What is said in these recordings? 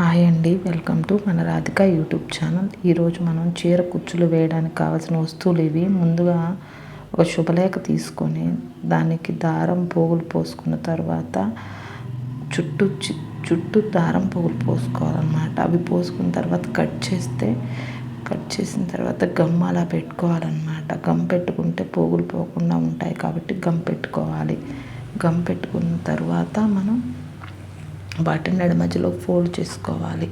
Hi అండి welcome to మన Radhika YouTube channel. ఈరోజు మనం చీర కుచ్చులు వేయడానికి కావాల్సిన వస్తువులు ఇవి. ముందుగా ఒక శుభలేఖ తీసుకొని దానికి దారం పోగులు పోసుకున్న తర్వాత చుట్టూ చుట్టూ దారం పోగులు పోసుకోవాలన్నమాట. అవి పోసుకున్న తర్వాత కట్ చేస్తే కట్ చేసిన తర్వాత గమ్ అలా పెట్టుకోవాలన్నమాట. గమ్ పెట్టుకుంటే పోగులు పోకుండా ఉంటాయి కాబట్టి గమ్ పెట్టుకోవాలి. గమ్ పెట్టుకున్న తర్వాత మనం వాటిని నడి మధ్యలో ఫోల్డ్ చేసుకోవాలి.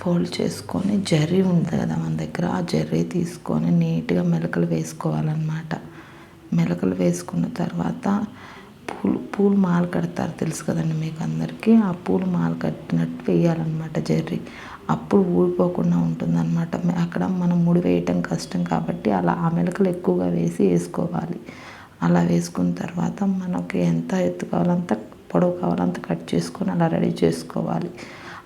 ఫోల్డ్ చేసుకొని జర్రీ ఉంది కదా మన దగ్గర ఆ జర్రీ తీసుకొని నీట్గా మెలకలు వేసుకోవాలన్నమాట. మెలకలు వేసుకున్న తర్వాత పూలు పూలు మాల కడతారు తెలుసు కదండి మీకు అందరికీ ఆ పూలు మాల కట్టినట్టు వేయాలన్నమాట జర్రీ. అప్పుడు ఊడిపోకుండా ఉంటుందన్నమాట. అక్కడ మనం ముడి వేయటం కష్టం కాబట్టి అలా ఆ మెలకలు ఎక్కువగా వేసి వేసుకోవాలి. అలా వేసుకున్న తర్వాత మనకి ఎంత ఎత్తు కావాలంత పొడవు కావాలంత కట్ చేసుకొని అలా రెడీ చేసుకోవాలి.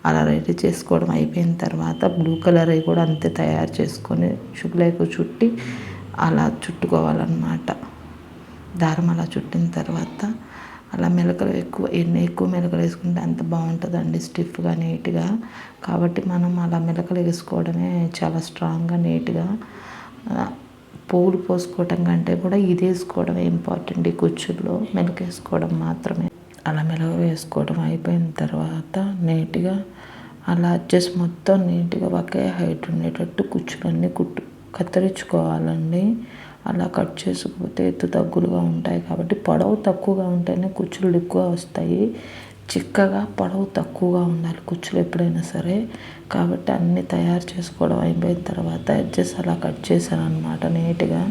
అలా రెడీ చేసుకోవడం అయిపోయిన తర్వాత బ్లూ కలర్ కూడా అంతే తయారు చేసుకొని శుభ్లేకు చుట్టి అలా చుట్టుకోవాలన్నమాట. దారం అలా చుట్టిన తర్వాత అలా మెలకలు ఎక్కువ ఎన్ని ఎక్కువ మెలకలు వేసుకుంటే అంత బాగుంటుందండి స్టిఫ్గా నీట్గా. కాబట్టి మనం అలా మెలకలు వేసుకోవడమే చాలా స్ట్రాంగ్గా నీట్గా పూలు పోసుకోవటం కంటే కూడా ఇది వేసుకోవడం ఇంపార్టెంట్ ఈ కుచ్చుల్లో మెలకేసుకోవడం మాత్రమే. అలా మెలగ వేసుకోవడం అయిపోయిన తర్వాత నీట్గా అలా అడ్జస్ట్ మొత్తం నీట్గా ఒకే హైట్ ఉండేటట్టు కుచ్చులన్నీ కుట్టు కత్తిరించుకోవాలండి. అలా కట్ చేసుకపోతే ఎత్తు తగ్గులుగా ఉంటాయి కాబట్టి పొడవు తక్కువగా ఉంటేనే కుచ్చులు ఎక్కువ వస్తాయి. చిక్కగా పొడవు తక్కువగా ఉండాలి కుచ్చులు ఎప్పుడైనా సరే. కాబట్టి అన్నీ తయారు చేసుకోవడం అయిపోయిన తర్వాత అడ్జస్ట్ అలా కట్ చేశాను అనమాట నీట్గా.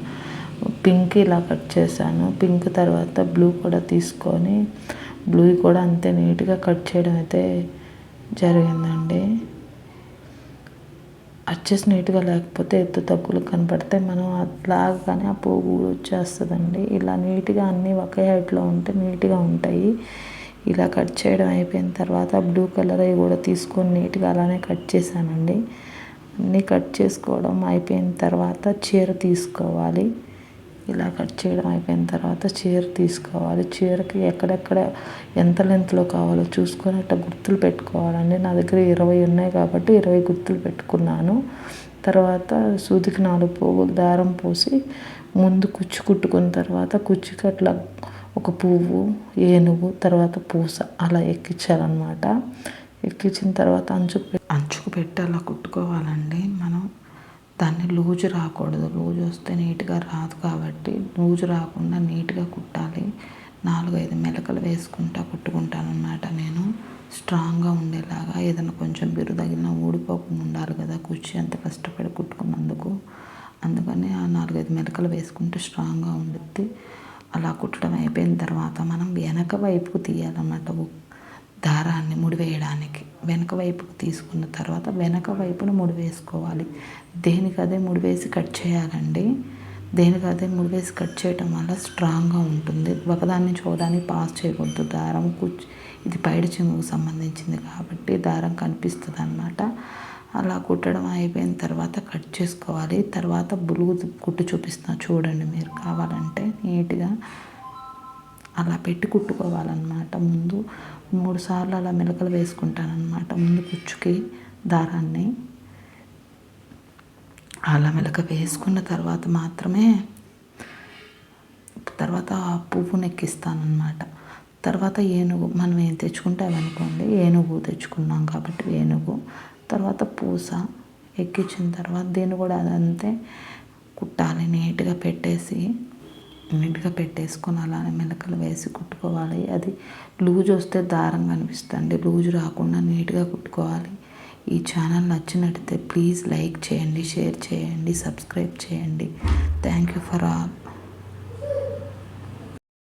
పింక్ ఇలా కట్ చేశాను. పింక్ తర్వాత బ్లూ కూడా తీసుకొని బ్లూ కూడా అంతే నీట్గా కట్ చేయడం అయితే జరిగిందండి. అచ్చేసి నీట్గా లేకపోతే ఎత్తు తగ్గులు కనపడితే మనం అట్లాగానే ఆ పువ్వు వచ్చేస్తుందండి. ఇలా నీట్గా అన్నీ ఒకే హైట్లో ఉంటే నీట్గా ఉంటాయి. ఇలా కట్ చేయడం అయిపోయిన తర్వాత బ్లూ కలర్ అవి కూడా తీసుకొని నీట్గా అలానే కట్ చేశానండి. అన్నీ కట్ చేసుకోవడం అయిపోయిన తర్వాత చీర తీసుకోవాలి. ఇలా కట్ చేయడం అయిపోయిన తర్వాత చీర తీసుకోవాలి. చీరకి ఎక్కడెక్కడ ఎంత లెంత్లో కావాలో చూసుకొని అట్లా గుర్తులు పెట్టుకోవాలండి. నా దగ్గర ఇరవై ఉన్నాయి కాబట్టి ఇరవై గుర్తులు పెట్టుకున్నాను. తర్వాత సూదికి నాలుగు పోగులు దారం పోసి ముందు కుచ్చు కుట్టుకున్న తర్వాత కుచ్చుకి అట్లా ఒక పువ్వు ఏనుగు తర్వాత పూస అలా ఎక్కించాలన్నమాట. ఎక్కించిన తర్వాత అంచుకు అంచుకు పెట్టి అలా కుట్టుకోవాలండి మనం. దాన్ని లూజు రాకూడదు. లూజు వస్తే నీట్గా రాదు కాబట్టి లూజు రాకుండా నీట్గా కుట్టాలి. నాలుగైదు మెలకలు వేసుకుంటా కుట్టుకుంటాను అన్నమాట నేను. స్ట్రాంగ్గా ఉండేలాగా ఏదైనా కొంచెం బిరు తగిలినా ఊడిపోకుండా ఉండాలి కదా కుర్చీ అంత కష్టపడి కుట్టుకున్నందుకు. అందుకని ఆ నాలుగైదు మెలకలు వేసుకుంటే స్ట్రాంగ్గా ఉండుద్ది. అలా కుట్టడం అయిపోయిన తర్వాత మనం వెనక వైపుకు తీయాలన్నమాట. దారాన్ని ముడివేయడానికి వెనక వైపుకు తీసుకున్న తర్వాత వెనక వైపును ముడి వేసుకోవాలి దేనికి అదే ముడి వేసి కట్ చేయాలండి? దేనికి అదే ముడి వేసి కట్ చేయటం వల్ల స్ట్రాంగ్గా ఉంటుంది. ఒకదాన్ని చూడడానికి పాస్ చేయకూడదు. దారం కుచ్ ఇది పైడి చెంగుకు సంబంధించింది కాబట్టి దారం కనిపిస్తుంది అనమాట అలా కుట్టడం అయిపోయిన తర్వాత కట్ చేసుకోవాలి. తర్వాత బులుగు కుట్టు చూపిస్తున్నా చూడండి మీరు కావాలంటే నీట్గా అలా పెట్టి కుట్టుకోవాలన్నమాట. ముందు మూడు సార్లు అలా మెలకలు వేసుకుంటానన్నమాట ముందు కుచ్చుకి దారాన్ని. అలా మెలక వేసుకున్న తర్వాత మాత్రమే తర్వాత పువ్వును ఎక్కిస్తానమాట తర్వాత ఏనుగు మనం ఏం తెచ్చుకుంటే అనుకోండి ఏనుగు తెచ్చుకున్నాం కాబట్టి ఏనుగు. తర్వాత పూస ఎక్కించిన తర్వాత దీన్ని కూడా అదంతే కుట్టాలి నీట్గా పెట్టేసి నీట్గా పెట్టేసుకొని అలానే మెలకలు వేసి కుట్టుకోవాలి. అది లూజ్ వస్తే దారం అనిపిస్తుంది. లూజ్ రాకుండా నీట్గా కుట్టుకోవాలి. ఈ ఛానల్ నచ్చినట్టయితే ప్లీజ్ లైక్ చేయండి షేర్ చేయండి సబ్స్క్రైబ్ చేయండి. Thank you for all.